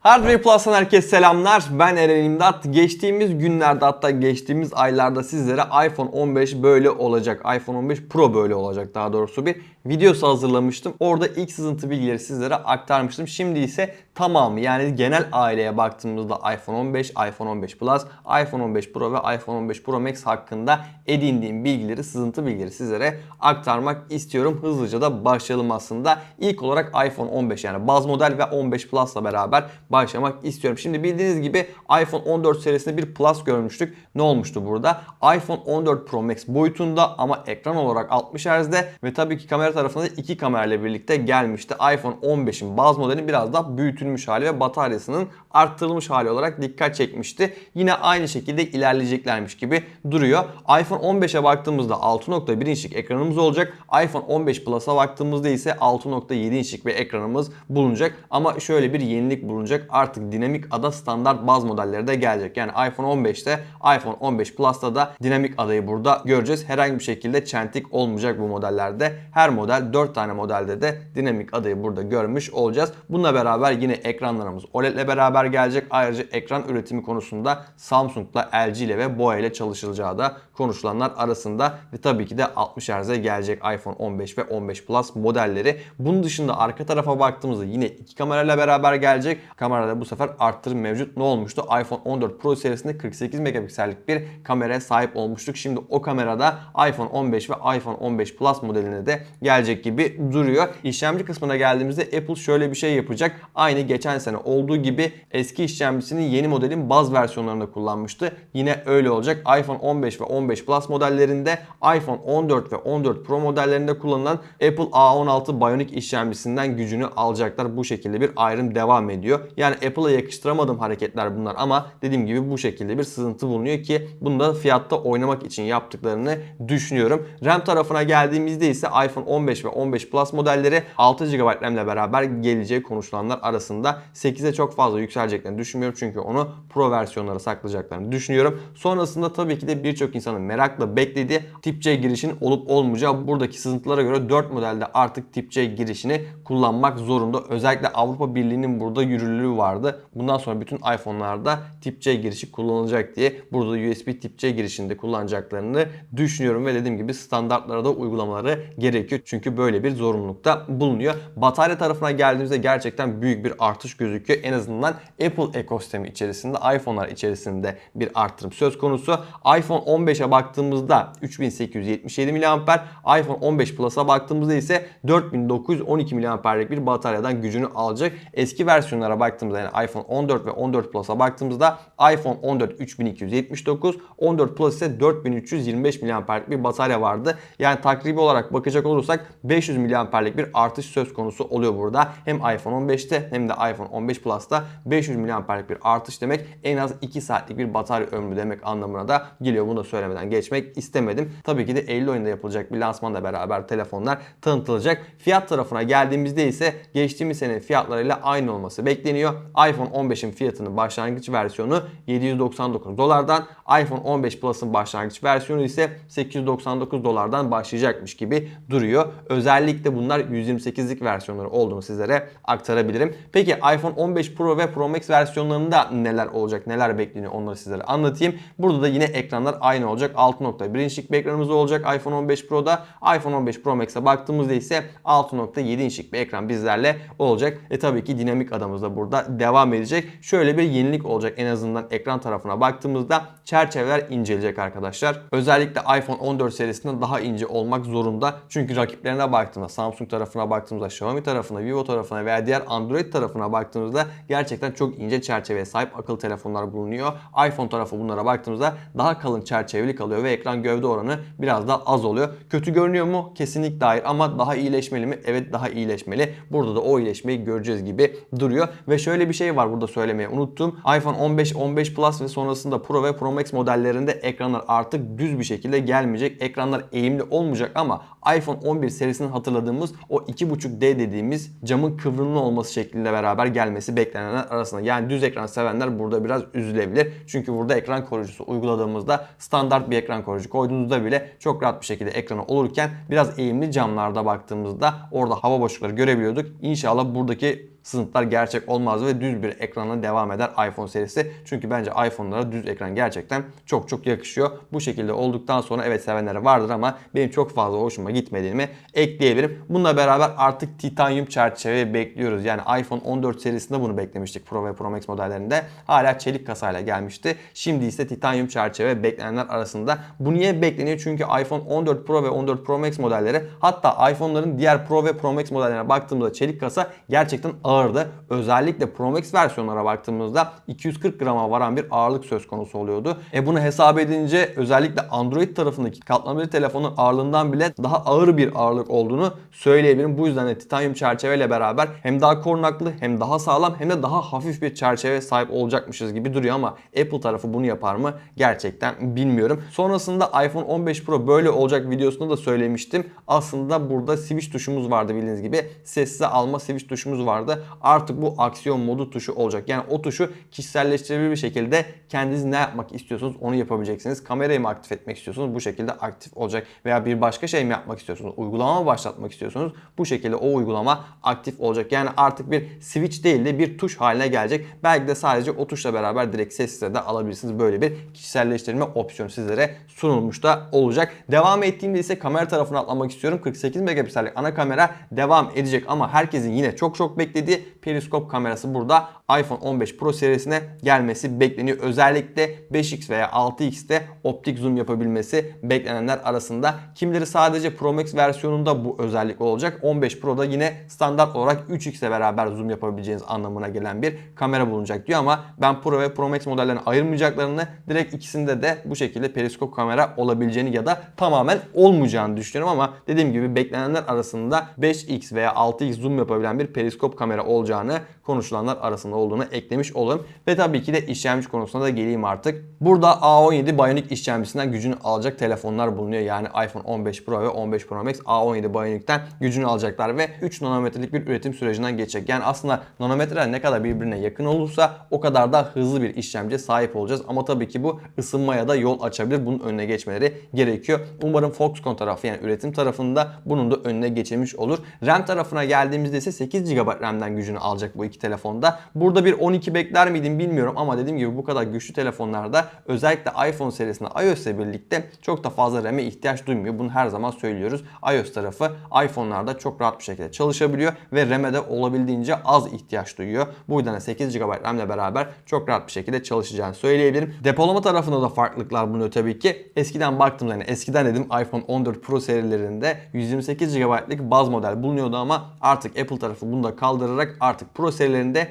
Hardware Plus'tan herkese selamlar. Ben Eren İmdat. Geçtiğimiz günlerde hatta geçtiğimiz aylarda sizlere iPhone 15 böyle olacak. iPhone 15 Pro böyle olacak daha doğrusu bir videosu hazırlamıştım. Orada ilk sızıntı bilgileri sizlere aktarmıştım. Şimdi ise tamamı yani genel aileye baktığımızda iPhone 15, iPhone 15 Plus, iPhone 15 Pro ve iPhone 15 Pro Max hakkında edindiğim bilgileri, sızıntı bilgileri sizlere aktarmak istiyorum. Hızlıca da başlayalım aslında. İlk olarak iPhone 15 yani baz model ve 15 Plus'la beraber başlamak istiyorum. Şimdi bildiğiniz gibi iPhone 14 serisinde bir Plus görmüştük. Ne olmuştu burada? iPhone 14 Pro Max boyutunda ama ekran olarak 60 Hz'de ve tabii ki kamera tarafında da iki kamerayla birlikte gelmişti. iPhone 15'in baz modeli biraz daha büyütülmüş hali ve bataryasının arttırılmış hali olarak dikkat çekmişti. Yine aynı şekilde ilerleyeceklermiş gibi duruyor. iPhone 15'e baktığımızda 6.1 inçlik ekranımız olacak. iPhone 15 Plus'a baktığımızda ise 6.7 inçlik bir ekranımız bulunacak. Ama şöyle bir yenilik bulunacak. Artık dinamik ada standart baz modelleri de gelecek. Yani iPhone 15'te iPhone 15 Plus'ta da dinamik adayı burada göreceğiz. Herhangi bir şekilde çentik olmayacak bu modellerde. Her model 4 tane modelde de dinamik adayı burada görmüş olacağız. Bununla beraber yine ekranlarımız OLED ile beraber gelecek. Ayrıca ekran üretimi konusunda Samsung'la, LG ile ve BOA ile çalışılacağı da konuşulanlar arasında ve tabii ki de 60 Hz'e gelecek iPhone 15 ve 15 Plus modelleri. Bunun dışında arka tarafa baktığımızda yine iki kamerayla beraber gelecek. Kamerada bu sefer arttırım mevcut. Ne olmuştu? iPhone 14 Pro serisinde 48 megapiksellik bir kameraya sahip olmuştuk. Şimdi o kamerada iPhone 15 ve iPhone 15 Plus modeline de gelecek gibi duruyor. İşlemci kısmına geldiğimizde Apple şöyle bir şey yapacak. Aynı geçen sene olduğu gibi eski işlemcisinin yeni modelin baz versiyonlarında kullanmıştı. Yine öyle olacak. iPhone 15 ve 15 Plus modellerinde iPhone 14 ve 14 Pro modellerinde kullanılan Apple A16 Bionic işlemcisinden gücünü alacaklar. Bu şekilde bir ayrım devam ediyor. Yani Apple'a yakıştıramadığım hareketler bunlar ama dediğim gibi bu şekilde bir sızıntı bulunuyor ki bunu da fiyatta oynamak için yaptıklarını düşünüyorum. RAM tarafına geldiğimizde ise iPhone 15 ve 15 Plus modelleri 6 GB RAM ile beraber geleceği konuşulanlar arasında 8'e çok fazla yükseleceklerini düşünmüyorum. Çünkü onu Pro versiyonlara saklayacaklarını düşünüyorum. Sonrasında tabii ki de birçok insanın merakla beklediği tip C girişinin olup olmayacağı buradaki sızıntılara göre 4 modelde artık tip C girişini kullanmak zorunda. Özellikle Avrupa Birliği'nin burada yürürlüğü vardı. Bundan sonra bütün iPhone'larda tip C girişi kullanılacak diye burada USB tip C girişinde kullanacaklarını düşünüyorum ve dediğim gibi standartlara da uygulamaları gerekiyor. Çünkü böyle bir zorunlulukta bulunuyor. Batarya tarafına geldiğimizde gerçekten büyük bir artış gözüküyor. En azından Apple ekosistemi içerisinde, iPhone'lar içerisinde bir artırım söz konusu. iPhone 15'e baktığımızda 3877 mAh, iPhone 15 Plus'a baktığımızda ise 4912 mAh'lik bir bataryadan gücünü alacak. Eski versiyonlara baktığımızda yani iPhone 14 ve 14 Plus'a baktığımızda iPhone 14 3279, 14 Plus ise 4325 mAh'lik bir batarya vardı. Yani takribi olarak bakacak olursak 500 mAh'lik bir artış söz konusu oluyor burada. Hem iPhone 15'te hem de iPhone 15 Plus'ta 500 mAh'lik bir artış demek en az 2 saatlik bir batarya ömrü demek anlamına da geliyor. Bunu da söylemeden geçmek istemedim. Tabii ki de Eylül ayında yapılacak bir lansmanla beraber telefonlar tanıtılacak. Fiyat tarafına geldiğimizde ise geçtiğimiz sene fiyatlarıyla aynı olması bekleniyor. iPhone 15'in fiyatının başlangıç versiyonu 799 dolardan, iPhone 15 Plus'ın başlangıç versiyonu ise 899 dolardan başlayacakmış gibi duruyor. Özellikle bunlar 128'lik versiyonları olduğunu sizlere aktarabilirim. Peki iPhone 15 Pro ve Pro Max versiyonlarında neler olacak, neler bekleniyor onları sizlere anlatayım. Burada da yine ekranlar aynı olacak. 6.1 inçlik bir ekranımız olacak iPhone 15 Pro'da. iPhone 15 Pro Max'e baktığımızda ise 6.7 inçlik bir ekran bizlerle olacak. E tabii ki dinamik adamız da burada devam edecek. Şöyle bir yenilik olacak en azından ekran tarafına baktığımızda çerçeveler inceleyecek arkadaşlar. Özellikle iPhone 14 serisinden daha ince olmak zorunda. Çünkü rakiplerine baktığımda Samsung tarafına baktığımızda Xiaomi tarafına, Vivo tarafına veya diğer Android tarafına baktığımızda gerçekten çok ince çerçeveye sahip akıllı telefonlar bulunuyor. iPhone tarafı bunlara baktığımızda daha kalın çerçeveli kalıyor ve ekran gövde oranı biraz daha az oluyor. Kötü görünüyor mu? Kesinlikle hayır ama daha iyileşmeli mi? Evet daha iyileşmeli. Burada da o iyileşmeyi göreceğiz gibi duruyor. Ve şöyle bir şey var burada söylemeyi unuttum. iPhone 15, 15 Plus ve sonrasında Pro ve Pro Max modellerinde ekranlar artık düz bir şekilde gelmeyecek. Ekranlar eğimli olmayacak ama iPhone 11 serisinden hatırladığımız o 2.5D dediğimiz camın kıvrımlı olması şeklinde beraber gelmesi beklenenler arasında. Yani düz ekran sevenler burada biraz üzülebilir. Çünkü burada ekran koruyucusu uyguladığımızda standart bir ekran koruyucu koyduğunuzda bile çok rahat bir şekilde ekranı olurken biraz eğimli camlarda baktığımızda orada hava boşlukları görebiliyorduk. İnşallah buradaki sızıntılar gerçek olmaz ve düz bir ekranla devam eder iPhone serisi. Çünkü bence iPhone'lara düz ekran gerçekten çok çok yakışıyor. Bu şekilde olduktan sonra evet sevenleri vardır ama benim çok fazla hoşuma gitmediğimi ekleyebilirim. Bununla beraber artık titanyum çerçeve bekliyoruz. Yani iPhone 14 serisinde bunu beklemiştik Pro ve Pro Max modellerinde. Hala çelik kasayla gelmişti. Şimdi ise titanyum çerçeve beklenenler arasında. Bu niye bekleniyor? Çünkü iPhone 14 Pro ve 14 Pro Max modelleri hatta iPhone'ların diğer Pro ve Pro Max modellerine baktığımızda çelik kasa gerçekten ağırdı. Özellikle Pro Max versiyonlara baktığımızda 240 grama varan bir ağırlık söz konusu oluyordu. E bunu hesap edince özellikle Android tarafındaki katlanabilir telefonun ağırlığından bile daha ağır bir ağırlık olduğunu söyleyebilirim. Bu yüzden de titanyum çerçeveyle beraber hem daha korunaklı hem daha sağlam hem de daha hafif bir çerçeve sahip olacakmışız gibi duruyor ama Apple tarafı bunu yapar mı gerçekten bilmiyorum. Sonrasında iPhone 15 Pro böyle olacak videosunda da söylemiştim. Aslında burada switch tuşumuz vardı bildiğiniz gibi. Sessize alma switch tuşumuz vardı. Artık bu aksiyon modu tuşu olacak. Yani o tuşu kişiselleştirebilir bir şekilde kendiniz ne yapmak istiyorsunuz onu yapabileceksiniz. Kamerayı mı aktif etmek istiyorsunuz? Bu şekilde aktif olacak. Veya bir başka şey mi yapmak istiyorsunuz? Uygulama mı başlatmak istiyorsunuz? Bu şekilde o uygulama aktif olacak. Yani artık bir switch değil de bir tuş haline gelecek. Belki de sadece o tuşla beraber direkt sessize de alabilirsiniz. Böyle bir kişiselleştirme opsiyonu sizlere sunulmuş da olacak. Devam ettiğimde ise kamera tarafına atlamak istiyorum. 48 megapiksellik ana kamera devam edecek ama herkesin yine çok çok beklediği periskop kamerası burada iPhone 15 Pro serisine gelmesi bekleniyor. Özellikle 5x veya 6x'te optik zoom yapabilmesi beklenenler arasında. Kimileri sadece Pro Max versiyonunda bu özellik olacak. 15 Pro'da yine standart olarak 3x ile beraber zoom yapabileceğiniz anlamına gelen bir kamera bulunacak diyor ama ben Pro ve Pro Max modellerini ayırmayacaklarını direkt ikisinde de bu şekilde periskop kamera olabileceğini ya da tamamen olmayacağını düşünüyorum ama dediğim gibi beklenenler arasında 5x veya 6x zoom yapabilen bir periskop kamera olacağını konuşulanlar arasında olduğunu eklemiş olalım. Ve tabii ki de işlemci konusuna da geleyim artık. Burada A17 Bionic işlemcisinden gücünü alacak telefonlar bulunuyor. Yani iPhone 15 Pro ve 15 Pro Max A17 Bionic'ten gücünü alacaklar ve 3 nanometrelik bir üretim sürecinden geçecek. Yani aslında nanometreler ne kadar birbirine yakın olursa o kadar da hızlı bir işlemciye sahip olacağız. Ama tabii ki bu ısınmaya da yol açabilir. Bunun önüne geçmeleri gerekiyor. Umarım Foxconn tarafı yani üretim tarafında bunun da önüne geçilmiş olur. RAM tarafına geldiğimizde ise 8 GB RAM'den gücünü alacak bu iki telefonda. Burada bir 12 bekler miydim bilmiyorum ama dediğim gibi bu kadar güçlü telefonlarda özellikle iPhone serisinde iOS ile birlikte çok da fazla RAM'e ihtiyaç duymuyor. Bunu her zaman söylüyoruz. iOS tarafı iPhone'larda çok rahat bir şekilde çalışabiliyor ve RAM'e de olabildiğince az ihtiyaç duyuyor. Bu yüzden de 8 GB RAM ile beraber çok rahat bir şekilde çalışacağını söyleyebilirim. Depolama tarafında da farklılıklar bulunuyor tabii ki. Eskiden baktığımda yani eskiden dedim iPhone 14 Pro serilerinde 128 GB'lık baz model bulunuyordu ama artık Apple tarafı bunu da kaldırarak artık Pro serilerinde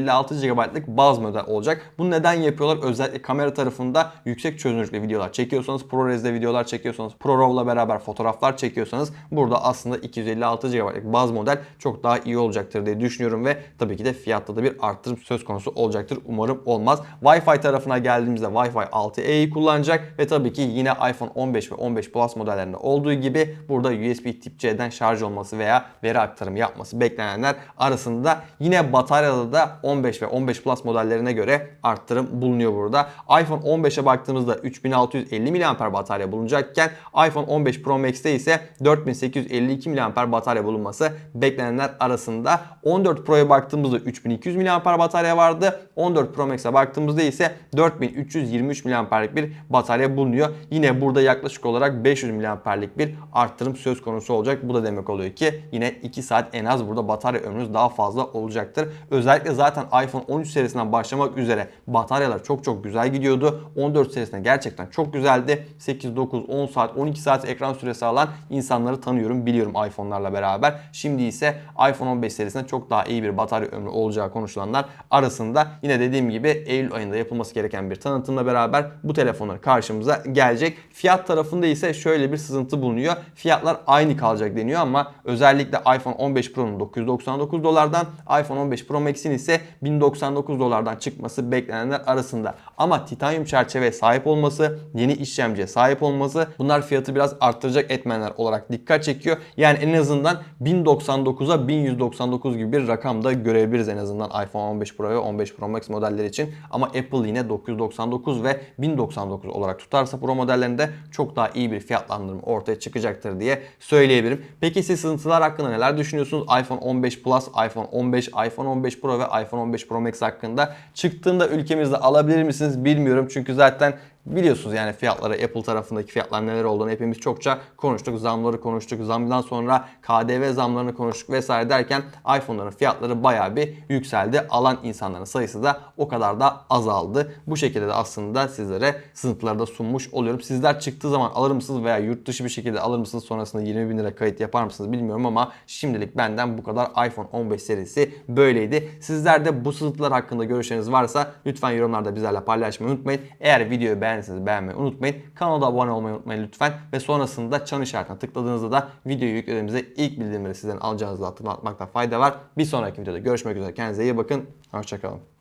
256 GB'lık baz model olacak. Bunu neden yapıyorlar? Özellikle kamera tarafında yüksek çözünürlüklü videolar çekiyorsanız, ProRes'de videolar çekiyorsanız, ProRAW'la beraber fotoğraflar çekiyorsanız burada aslında 256 GB'lık baz model çok daha iyi olacaktır diye düşünüyorum ve tabii ki de fiyatta da bir arttırım söz konusu olacaktır. Umarım olmaz. Wi-Fi tarafına geldiğimizde Wi-Fi 6E'yi kullanacak ve tabii ki yine iPhone 15 ve 15 Plus modellerinde olduğu gibi burada USB tip C'den şarj olması veya veri aktarımı yapması beklenenler arasında yine bataryada da 15 ve 15 Plus modellerine göre arttırım bulunuyor burada. iPhone 15'e baktığımızda 3650 mAh batarya bulunacakken iPhone 15 Pro Max'te ise 4852 mAh batarya bulunması beklenenler arasında. 14 Pro'ya baktığımızda 3200 mAh batarya vardı. 14 Pro Max'e baktığımızda ise 4323 mAh'lik bir batarya bulunuyor. Yine burada yaklaşık olarak 500 mAh'lik bir arttırım söz konusu olacak. Bu da demek oluyor ki yine 2 saat en az burada batarya ömrünüz daha fazla olacaktır. Özellikle zaten iPhone 13 serisinden başlamak üzere bataryalar çok çok güzel gidiyordu. 14 serisinde gerçekten çok güzeldi. 8, 9, 10 saat, 12 saat ekran süresi alan insanları tanıyorum, biliyorum iPhone'larla beraber. Şimdi ise iPhone 15 serisinde çok daha iyi bir batarya ömrü olacağı konuşulanlar arasında. Yine dediğim gibi Eylül ayında yapılması gereken bir tanıtımla beraber bu telefonlar karşımıza gelecek. Fiyat tarafında ise şöyle bir sızıntı bulunuyor. Fiyatlar aynı kalacak deniyor ama özellikle iPhone 15 Pro'nun 999 dolardan, iPhone 15 Pro Max'in ise 1099 dolardan çıkması beklenenler arasında. Ama titanyum çerçeveye sahip olması, yeni işlemciye sahip olması bunlar fiyatı biraz arttıracak etmenler olarak dikkat çekiyor. Yani en azından 1099'a 1199 gibi bir rakam da görebiliriz en azından iPhone 15 Pro ve 15 Pro Max modelleri için. Ama Apple yine 999 ve 1099 olarak tutarsa Pro modellerinde çok daha iyi bir fiyatlandırma ortaya çıkacaktır diye söyleyebilirim. Peki siz sızıntılar hakkında neler düşünüyorsunuz? iPhone 15 Plus, iPhone 15 15, iPhone 15 Pro ve iPhone 15 Pro Max hakkında. Çıktığında ülkemizde alabilir misiniz bilmiyorum. Çünkü zaten biliyorsunuz yani fiyatları Apple tarafındaki fiyatlar neler olduğunu hepimiz çokça konuştuk. Zamları konuştuk. Zamdan sonra KDV zamlarını konuştuk vesaire derken iPhone'ların fiyatları bayağı bir yükseldi. Alan insanların sayısı da o kadar da azaldı. Bu şekilde de aslında sizlere sınıfları da sunmuş oluyorum. Sizler çıktığı zaman alır mısınız veya yurt dışı bir şekilde alır mısınız sonrasında 20 bin lira kayıt yapar mısınız bilmiyorum ama şimdilik benden bu kadar iPhone 15 serisi böyleydi. Sizler de bu sınıflar hakkında görüşleriniz varsa lütfen yorumlarda bizlerle paylaşmayı unutmayın. Eğer videoyu beğendiyseniz beğenmeyi unutmayın. Kanala abone olmayı unutmayın lütfen. Ve sonrasında çan işaretine tıkladığınızda da videoyu yüklediğimizde ilk bildirimleri sizden alacağınızı hatırlatmakta fayda var. Bir sonraki videoda görüşmek üzere. Kendinize iyi bakın. Hoşçakalın.